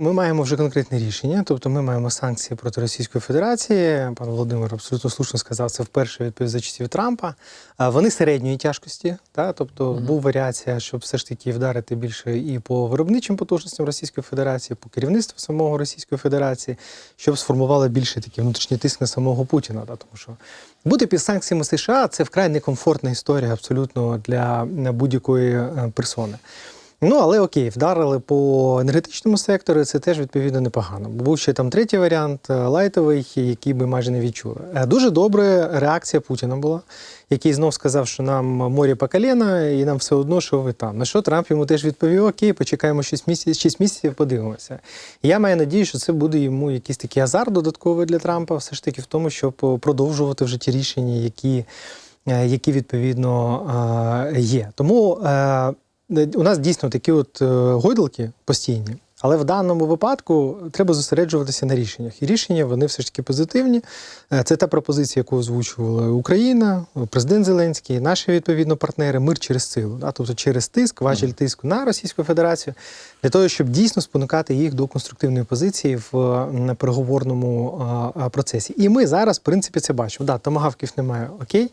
Ми маємо вже конкретне рішення, тобто ми маємо санкції проти Російської Федерації. Пан Володимир абсолютно слушно сказав, це вперше відповідь за часів Трампа. Вони середньої тяжкості, та тобто Мгм. був варіація, щоб все ж таки вдарити більше і по виробничим потужностям Російської Федерації, по керівництву самого Російської Федерації, щоб сформували більше такий внутрішній тиск на самого Путіна. Та, тому що бути під санкціями США це вкрай некомфортна історія абсолютно для будь-якої е, персони. Ну, але окей, вдарили по енергетичному сектору, це теж відповідно непогано. Був ще там третій варіант, е, лайтовий, який би майже не відчули. Е, Дуже добра реакція Путіна була, який знов сказав, що нам море по коліна, і нам все одно, що ви там. На що Трамп йому теж відповів: Окей, почекаємо 6 місяців, 6 місяців, подивимося. Я маю надію, що це буде йому якийсь такий азарт додатковий для Трампа, все ж таки в тому, щоб продовжувати вже ті рішення, які, е, які відповідно є. Тому. У нас дійсно такі от е, гойдалки постійні, але в даному випадку треба зосереджуватися на рішеннях. І рішення вони все ж таки позитивні. Е, Це та пропозиція, яку озвучувала Україна, президент Зеленський, наші відповідно партнери, мир через силу, да? тобто через тиск, важіль тиску на Російську Федерацію, для того, щоб дійсно спонукати їх до конструктивної позиції в переговорному процесі. І ми зараз, в принципі, це бачимо. Да, томагавків немає, окей.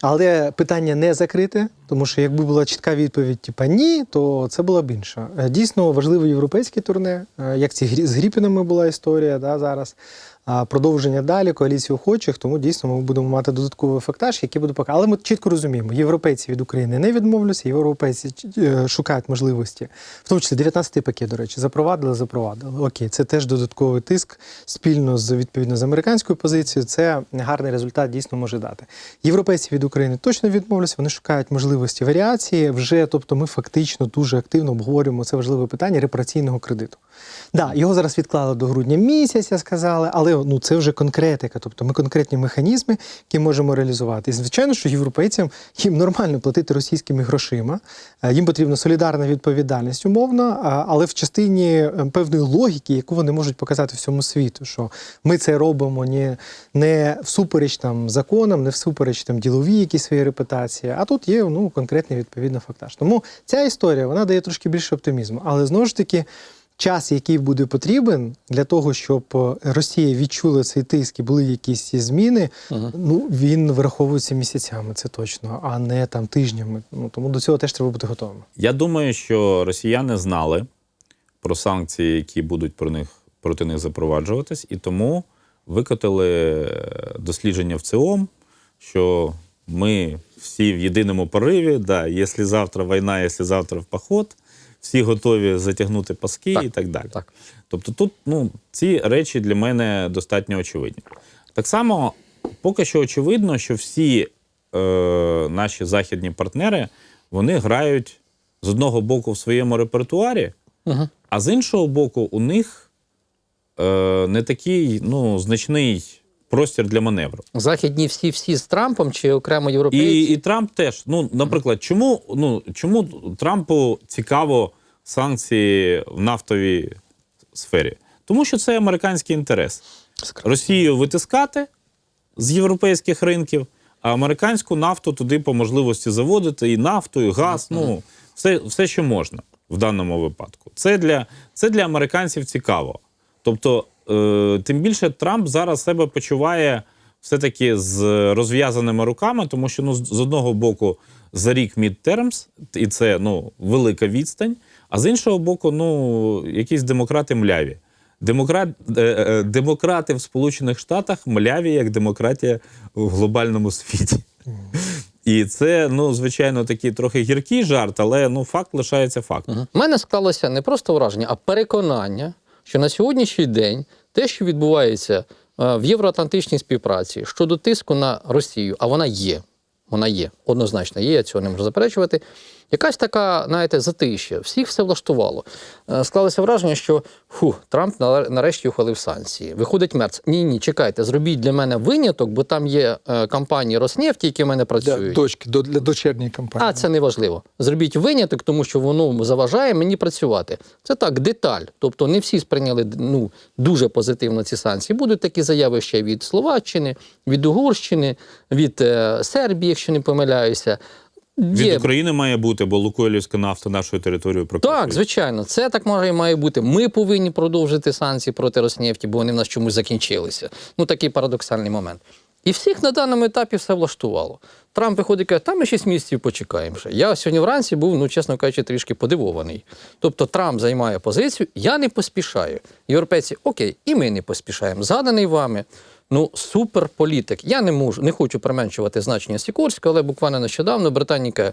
Але питання не закрите, тому що якби була чітка відповідь, типа ні, то це була б інша. Е, Дійсно важливе європейське турне, е, як ці з Гріпінами була історія да, зараз. Продовження далі, коаліції охочих, тому дійсно ми будемо мати додатковий фактаж, який буде показати. Але ми чітко розуміємо, європейці від України не відмовляться, європейці е, шукають можливості, в тому числі 19-й пакет, до речі, запровадили, запровадили. Окей, це теж додатковий тиск спільно з відповідно з американською позицією. Це гарний результат дійсно може дати. Європейці від України точно відмовляться, вони шукають можливості варіації. Вже тобто, ми фактично дуже активно обговорюємо це важливе питання репараційного кредиту. Да, його зараз відклали до грудня місяця, сказали, але ну це вже конкретика. Тобто ми конкретні механізми, які можемо реалізувати. І звичайно, що європейцям їм нормально платити російськими грошима. Е, Їм потрібна солідарна відповідальність, умовно, але в частині е, певної логіки, яку вони можуть показати всьому світу, що ми це робимо не, не всупереч там законам, не всупереч там діловій якісь своїй репутації. А тут є ну конкретний відповідно фактаж. Тому ця історія вона дає трошки більше оптимізму, але знову ж таки. Час, який буде потрібен для того, щоб е, Росія відчула цей тиск і були якісь зміни, Мгм. ну він враховується місяцями, це точно, а не там тижнями. Ну тому до цього теж треба бути готовим. Я думаю, що росіяни знали про санкції, які будуть про них, проти них запроваджуватись, і тому викотили е, дослідження в ЦИОМ, що ми всі в єдиному пориві, да, якщо завтра війна, якщо завтра в поход, всі готові затягнути паски Так, і так далі. Так. Тобто тут ну, ці речі для мене достатньо очевидні. Так само, поки що очевидно, що всі е, наші західні партнери вони грають з одного боку в своєму репертуарі, Угу. а з іншого боку, у них е, не такий ну, значний простір для маневру. Західні всі всі з Трампом чи окремо європейці? І, і Трамп теж. Ну, наприклад, чому, ну, чому Трампу цікаво санкції в нафтовій сфері? Тому що це американський інтерес. Росію витискати з європейських ринків, а американську нафту туди по можливості заводити і нафту, і газ. Ну, все, все, що можна в даному випадку. Це для, це для американців цікаво. Тобто, е, тим більше Трамп зараз себе почуває все-таки з розв'язаними руками, тому що ну, з одного боку за рік мідтермс, і це ну, велика відстань, а з іншого боку, ну, якісь демократи мляві. Демократ, е, е, демократи в Сполучених Штатах мляві як демократія в глобальному світі. І це, ну, звичайно, такий трохи гіркий жарт, але ну, факт лишається фактом. У мене склалося не просто враження, а переконання, що на сьогоднішній день те, що відбувається е, в євроатлантичній співпраці щодо тиску на Росію, а вона є. Вона є, однозначно є, я цього не можу заперечувати. Якась така, знаєте, затища, всіх все влаштувало. Е, Склалося враження, що фу, Трамп нарешті ухвалив санкції. Виходить Мерц. Ні, ні, чекайте, зробіть для мене виняток, бо там є е, компанії Роснефті, які в мене Для працюють. дочки, до, для дочерньої компанії. А це не важливо. Зробіть виняток, тому що воно заважає мені працювати. Це так, деталь. Тобто не всі сприйняли ну, дуже позитивно ці санкції. Будуть такі заяви ще від Словаччини, від Угорщини, від е, Сербії, якщо не помиляюся. Від Є. України має бути, бо Лукойлівська нафта нашою територією прокатує. Так, звичайно, це так має, має бути. Ми повинні продовжити санкції проти Роснефті, бо вони в нас чомусь закінчилися. Ну такий парадоксальний момент. І всіх на даному етапі все влаштувало. Трамп виходить і каже, та ми 6 місяців почекаємо. ще». Я сьогодні вранці був, ну чесно кажучи, трішки подивований. Тобто Трамп займає позицію, я не поспішаю. Європейці, окей, і ми не поспішаємо. Згаданий вами. Ну, суперполітик. Я не можу, не хочу применшувати значення Сікорського, але буквально нещодавно Британія каже,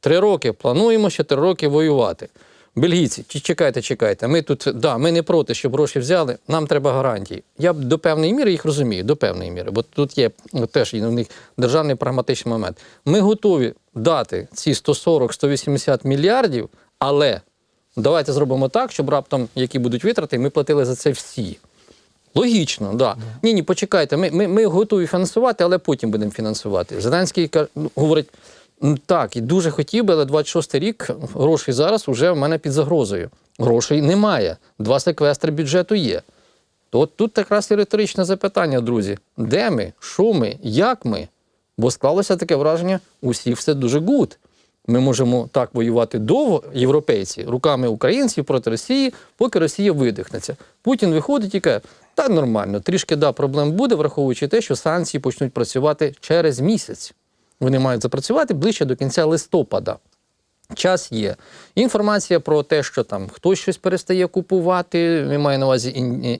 Три роки плануємо ще три роки воювати. Бельгійці, чекайте, чекайте. Ми тут, да, ми не проти, щоб гроші взяли. Нам треба гарантії. Я до певної міри їх розумію, до певної міри, бо тут є ну, теж у них державний прагматичний момент. Ми готові дати ці 140-180 мільярдів, але давайте зробимо так, щоб раптом, які будуть витрати, ми платили за це всі. Логічно, да. Ні, ні, почекайте, ми, ми, ми готові фінансувати, але потім будемо фінансувати. Зеленський ну, говорить: «Ну, так, і дуже хотів би, але 26 рік грошей зараз вже в мене під загрозою. Грошей немає. Два секвестри бюджету є. То от тут якраз і риторичне запитання, друзі: де ми, що ми, як ми? Бо склалося таке враження, у всіх все дуже гуд. Ми можемо так воювати довго, європейці, руками українців проти Росії, поки Росія видихнеться. Путін виходить і каже, та нормально, трішки да, проблем буде, враховуючи те, що санкції почнуть працювати через місяць. Вони мають запрацювати ближче до кінця листопада. Час є. Інформація про те, що там хтось щось перестає купувати, я маю на увазі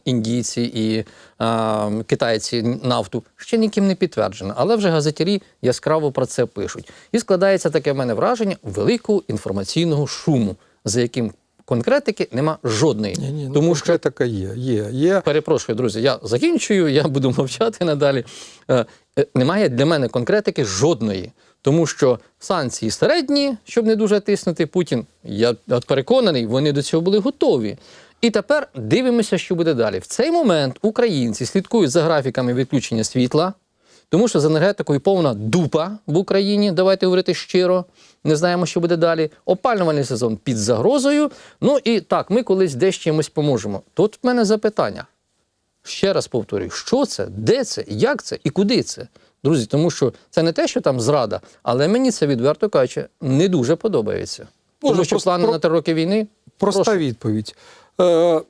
індійці і а, китайці нафту, ще ніким не підтверджена. Але вже газетярі яскраво про це пишуть. І складається таке в мене враження великого інформаційного шуму, за яким конкретики нема жодної. Ні, ні, ну, що конкретика є. Є, є. Перепрошую, друзі, я закінчую, я буду мовчати надалі. Е, е, Немає для мене конкретики жодної. Тому що санкції середні, щоб не дуже тиснути Путін. Я переконаний, вони до цього були готові. І тепер дивимося, що буде далі. В цей момент українці слідкують за графіками відключення світла, тому що з енергетикою повна дупа в Україні, давайте говорити щиро. Не знаємо, що буде далі. Опалювальний сезон під загрозою. Ну і так, ми колись десь чимось поможемо. Тут в мене запитання. Ще раз повторюю, що це, де це, як це і куди це? Друзі, тому що це не те, що там зрада, але мені це відверто кажучи, не дуже подобається. Може, тому що просто плани про- на три роки війни. Проста прошу. відповідь. Е,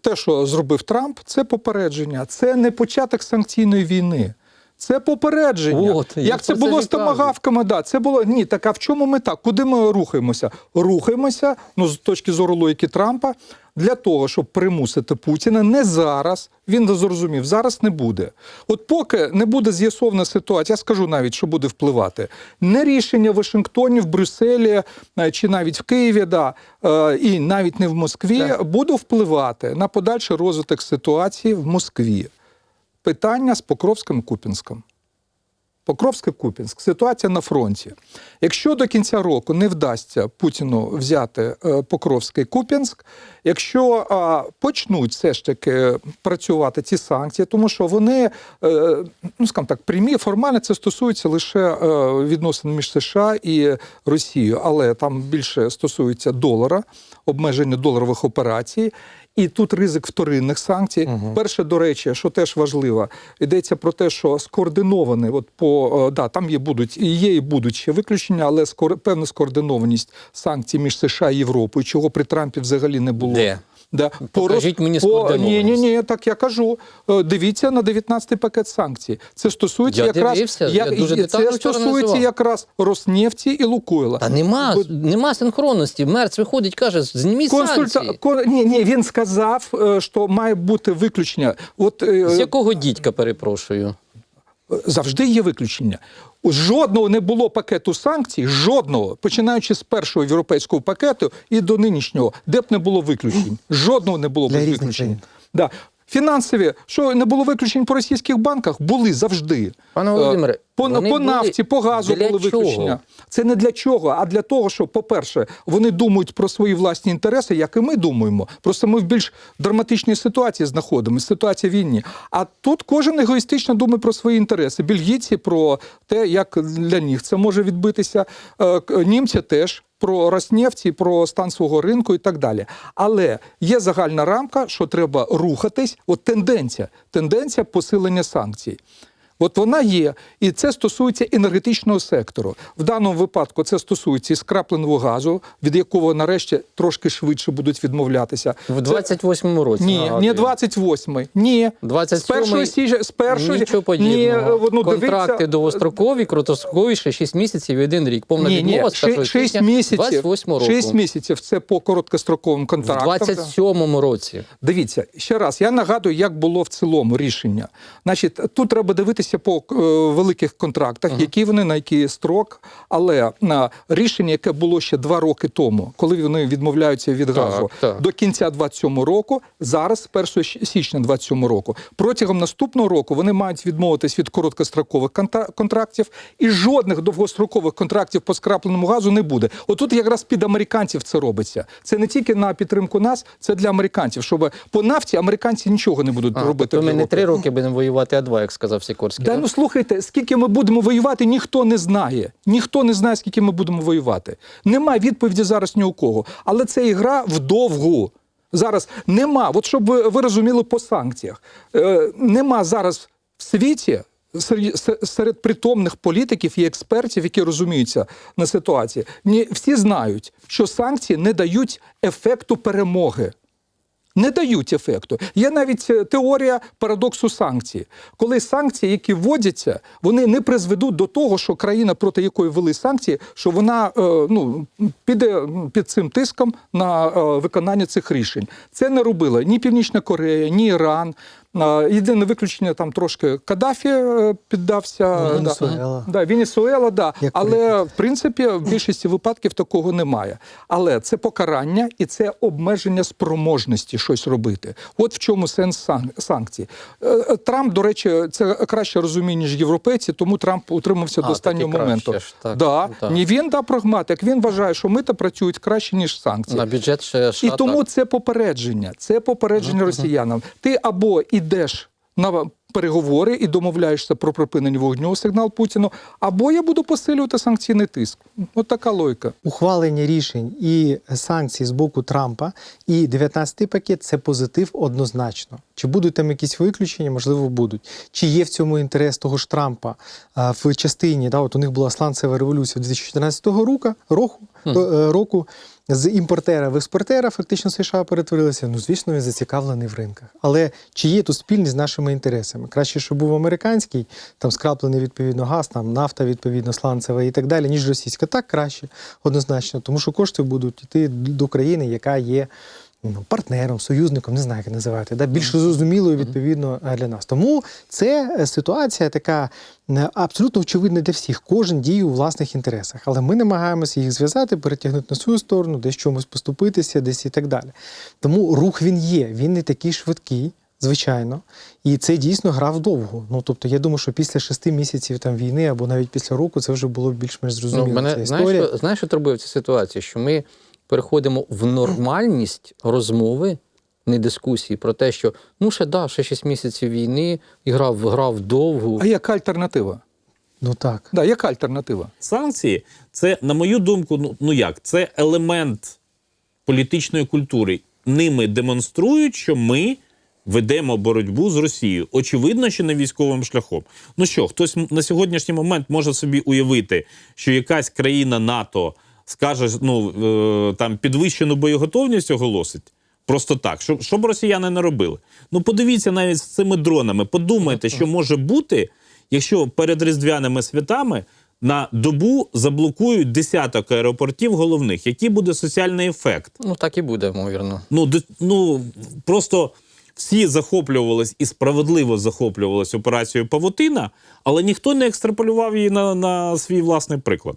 те, що зробив Трамп, це попередження. Це не початок санкційної війни. Це попередження. От, Як це було з томагавками, да, це було ні. Так а в чому мета? Куди ми рухаємося? Рухаємося, ну з точки зору логіки Трампа, для того, щоб примусити Путіна не зараз. Він зрозумів, зараз не буде. От поки не буде з'ясована ситуація, я скажу навіть, що буде впливати. Не рішення в Вашингтоні, в Брюсселі е, чи навіть в Києві, да, е, і навіть не в Москві, Так. буде впливати на подальший розвиток ситуації в Москві. Питання з Покровським Купінськом. Покровське Купінськ, ситуація на фронті. Якщо до кінця року не вдасться Путіну взяти е, Покровський Купінськ, якщо почнуть все ж таки працювати ці санкції, тому що вони, е, ну скажімо так, прямі формально це стосується лише е, відносин між США і Росією, але там більше стосується долара, обмеження доларових операцій. І тут ризик вторинних санкцій. Перше, до речі, що теж важливо, йдеться про те, що скоординоване, от по е, да, там є будуть і є, і будуть ще виключення, але скор, певна скоординованість санкцій між США і Європою, чого при Трампі взагалі не було. Де? Да. Покажіть мені по, ні, ні, ні, так я кажу. Е, Дивіться на 19-й пакет санкцій. Це стосується Я якраз дивився, я дуже це стосується якраз Роснефті і Лукойла. Та нема, Бо- нема синхронності. Мерц виходить, каже, зніміть Консульта... санкції. Кон... Ні, ні, він сказав, е, що має бути виключення. От е, З якого дідька, перепрошую? Завжди є виключення. Жодного не було пакету санкцій, жодного, починаючи з першого європейського пакету і до нинішнього, де б не було виключень. Жодного не було без виключень. Да. Фінансові, що не було виключень по російських банках, були завжди. Пане Е, Володимире, по, вони по були нафті, по газу були чого? виключення. Це не для чого, а для того, що, по-перше, вони думають про свої власні інтереси, як і ми думаємо. Просто ми в більш драматичній ситуації знаходимося, ситуація війні. А тут кожен егоїстично думає про свої інтереси. Бельгійці про те, як для них це може відбитися. Е, Німці теж. Про Роснефті, про стан свого ринку і так далі. Але є загальна рамка, що треба рухатись. От тенденція, тенденція посилення санкцій. От вона є, і це стосується енергетичного сектору. В даному випадку це стосується і скрапленого газу, від якого нарешті трошки швидше будуть відмовлятися. В 28-му році. Ні, нагадую. не 28-й, ні. 27-й З першої сіжа, з першої Нічого подібного. Ні, ну, Контракти дивіться, довгострокові, короткострокові ще 6 місяців і 1 рік. Повна ні, ні, відмова з 1 6 січня місяців. 28 року. 6 місяців це по короткостроковим В контрактам. 27-му році. Дивіться, ще раз, я нагадую, як було в цілому рішення. Значить, тут треба дивитися по е, великих контрактах, які вони на який строк. Але на рішення, яке було ще два роки тому, коли вони відмовляються від газу так. до кінця 27 року, зараз з 1 січня 27 року. Протягом наступного року вони мають відмовитись від короткострокових контрактів, і жодних довгострокових контрактів по скрапленому газу не буде. Отут якраз під американців це робиться. Це не тільки на підтримку нас, це для американців. Щоб по нафті американці нічого не будуть А, робити. в ми не три роки будемо воювати, а два, як сказав Сікорський. Да, да? ну слухайте, скільки ми будемо воювати, ніхто не знає. Ніхто не знає, скільки ми будемо воювати. Немає відповіді зараз ні у кого. Але це ігра вдовгу. Зараз нема. От щоб ви, ви розуміли по санкціях, е, нема зараз в світі. Серед, серед притомних політиків і експертів, які розуміються на ситуації, ні, всі знають, що санкції не дають ефекту перемоги не дають ефекту. Є навіть е, теорія парадоксу санкцій, коли санкції, які вводяться, вони не призведуть до того, що країна, проти якої ввели санкції, що вона е, ну, піде під цим тиском на е, виконання цих рішень. Це не робила ні Північна Корея, ні Іран. Єдине виключення там трошки Каддафі е, піддався. Ну, да. Венесуела. Да, Венесуела, да. Як але в принципі в більшості випадків такого немає. Але це покарання і це обмеження спроможності щось робити. От в чому сенс сан- санкцій. Е, е, Трамп, до речі, це краще розуміє, ніж європейці, тому Трамп утримався А, до останнього моменту. краще ж, так. да. Так. Ні, він да прагматик. Він вважає, що мита працюють краще ніж санкції. На бюджет ще І тому це попередження. Це попередження росіянам. Ти або йдеш на переговори і домовляєшся про припинення вогню, сигнал Путіну, або я буду посилювати санкційний тиск. От така логіка. ухвалення рішень і санкцій з боку Трампа і 19-й пакет це позитив однозначно. Чи будуть там якісь виключення? Можливо, будуть. Чи є в цьому інтерес того ж Трампа а, в частині? Да, от у них була сланцева революція 2014 року, року, то, е, року. З імпортера в експортера фактично США перетворилися. Ну, звісно, він зацікавлений в ринках. Але чи є тут спільність з нашими інтересами? Краще, щоб був американський, там скраплений відповідно газ, там нафта, відповідно, сланцева і так далі, ніж російська. Так краще, однозначно, тому що кошти будуть йти до країни, яка є партнером, союзником, не знаю, як називати, да? більш зрозумілою відповідно е, для нас. Тому це е, ситуація така е, абсолютно очевидна для всіх. Кожен діє у власних інтересах, але ми намагаємося їх зв'язати, перетягнути на свою сторону, десь чомусь поступитися, десь і так далі. Тому рух він є, він не такий швидкий. Звичайно, і це дійсно грав довго. Ну тобто, я думаю, що після шести місяців там війни або навіть після року це вже було більш-менш зрозуміло. Ну, ця мене, історія. знаєш, що, знаєш, що турбує в цій ситуації? Що ми переходимо в нормальність розмови, не дискусії про те, що ну ще да, ще 6 місяців війни, і грав, грав довго. А яка альтернатива? Ну так. Да, яка альтернатива? Санкції це, на мою думку, ну, ну як, це елемент політичної культури. Ними демонструють, що ми ведемо боротьбу з Росією. Очевидно, що не військовим шляхом. Ну що, хтось на сьогоднішній момент може собі уявити, що якась країна НАТО скаже, ну е, там підвищену боєготовність оголосить. Просто так, щоб, щоб росіяни не робили. Ну, подивіться навіть з цими дронами. Подумайте, що може бути, якщо перед різдвяними святами на добу заблокують десяток аеропортів головних. Який буде соціальний ефект? Ну так і буде, ймовірно. Ну, ну просто всі захоплювались і справедливо захоплювались операцією Павутина, але ніхто не екстраполював її на, на свій власний приклад.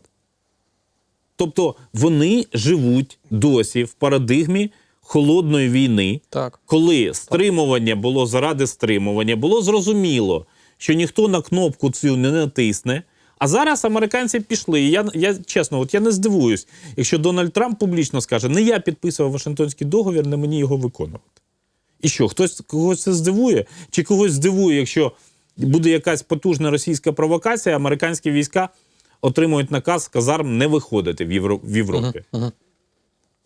Тобто вони живуть досі в парадигмі холодної війни, Так. коли стримування було заради стримування, було зрозуміло, що ніхто на кнопку цю не натисне. А зараз американці пішли. І я, я чесно, от я не здивуюсь, якщо Дональд Трамп публічно скаже, не я підписував Вашингтонський договір, не мені його виконувати. І що, хтось когось це здивує? Чи когось здивує, якщо буде якась потужна російська провокація, американські війська отримують наказ казарм не виходити в, Євро... в Європі. Uh -huh.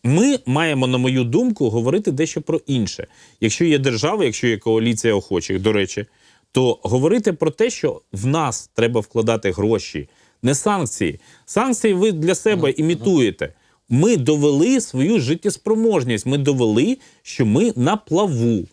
Ми маємо, на мою думку, говорити дещо про інше. Якщо є держава, якщо є коаліція охочих, до речі, то говорити про те, що в нас треба вкладати гроші, не санкції. Санкції ви для себе імітуєте. Ми довели свою життєспроможність. Ми довели, що ми на плаву.